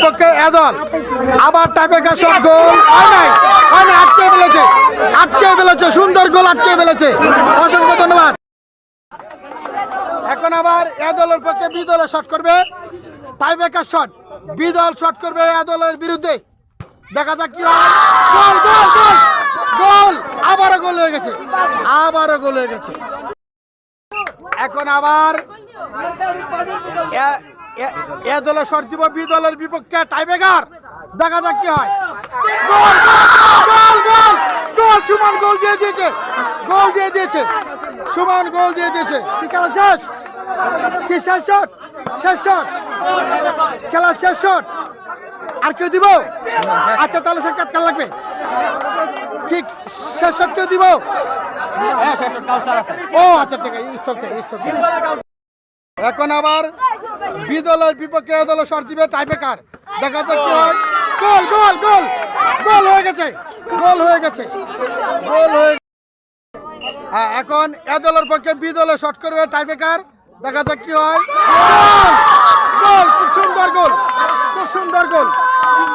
বিপক্ষে এদল আবার টাইপেকার শট গোল। হয় আটকে ফেলেছে আটকে ফেলেছে, সুন্দর গোল আটকে ফেলেছে। অসংখ্য ধন্যবাদ। এখন আবার এ দলের পক্ষে বি দলে শট করবে। টাইব্রেকার শট বি দল শট করবে এ দলের বিরুদ্ধে। দেখা যাক কি হয়। গোল গোল গোল আবারও গোল হয়ে গেছে, আবারও গোল হয়ে গেছে। এখন আবার এ- দলে শট দিব বি দলের বিপক্ষে টাইব্রেকার। দেখা যাক কি হয়। গোল গোল গোল গোল সুমন গোল দিয়ে দিয়েছে গোল দিয়ে দিয়েছে সুমন গোল দিয়ে দিয়েছে। কি খেলা শেষ? কি শেষ শট? শেষ শট। খেলা শেষ শট। আর কেউ দিব? আচ্ছা তাহলে সে কাটকার লাগবে। কি শেষ শট কেউ দিব? ও আচ্ছা ঠিক আছে ইটস ওকে ইটস ওকে। এখন আবার বি দলের বিপক্ষে দলের শট দিবে টাইপেকার দেখা যাক কি হয়। গোল গোল গোল। গোল হয়ে গেছে। গোল হয়ে গেছে। গোল হয়ে হ্যাঁ এখন এ দলের পক্ষে বি দলে শট করবে টাইপেকার দেখা যাক কি হয়। গোল! খুব সুন্দর গোল। খুব সুন্দর গোল।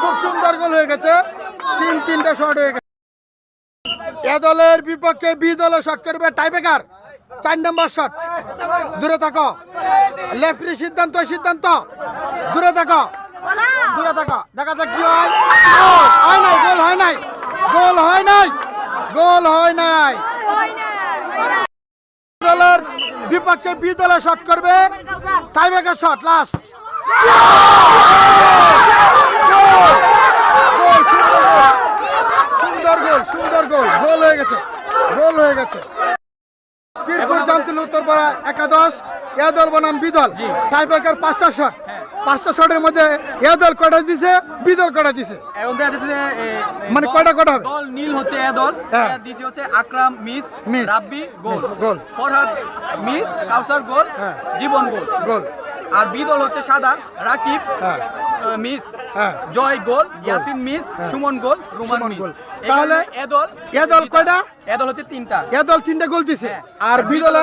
খুব সুন্দর গোল হয়ে গেছে। তিন, তিনটা শট হয়ে গেছে। এ দলের বিপক্ষে বি দলে শট করবে টাইপেকার চার নম্বর শট দূরে থাকো। লেফটি সিদ্ধান্ত সিদ্ধান্ত। দূরে থাকো। দূরে থাকো। দেখা যাক কি হয়। হয় নাই, গোল হয় নাই। গোল হয় নাই। গোল হয় নাই। বিপক্ষে বি দলে শট করবে টাইব্রেকার শট লাস্ট সুন্দর গোল সুন্দর গোল। গোল হয়ে গেছে। গোল হয়ে গেছে। পীরপুর জামতুল উত্তরপাড়া একাদশ এ দল বনাম বিদল টাইব্রেকার পাঁচটা শট পাঁচটা শটের মধ্যে এ দল কটা দিছে বিদল কটা দিছে মানে কটা কটা হবে? দল নীল হচ্ছে এ দল হ্যাঁ। দিছে হচ্ছে Akram miss miss. Rabbi goal goal. Farhad miss Kausar goal হ্যাঁ। জীবন গোল গোল আর বিদল হচ্ছে সাদা রাকিব হ্যাঁ। মিস হ্যাঁ। Joy goal Yasin miss Sumon goal Ruman miss. তাহলে এ দল এ দল কয়টা? এ দল হচ্ছে তিনটা। এ দল তিনটা গোল দিছে। হ্যাঁ। আর বি দল দলে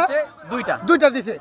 দুইটা। দুইটা দিছে।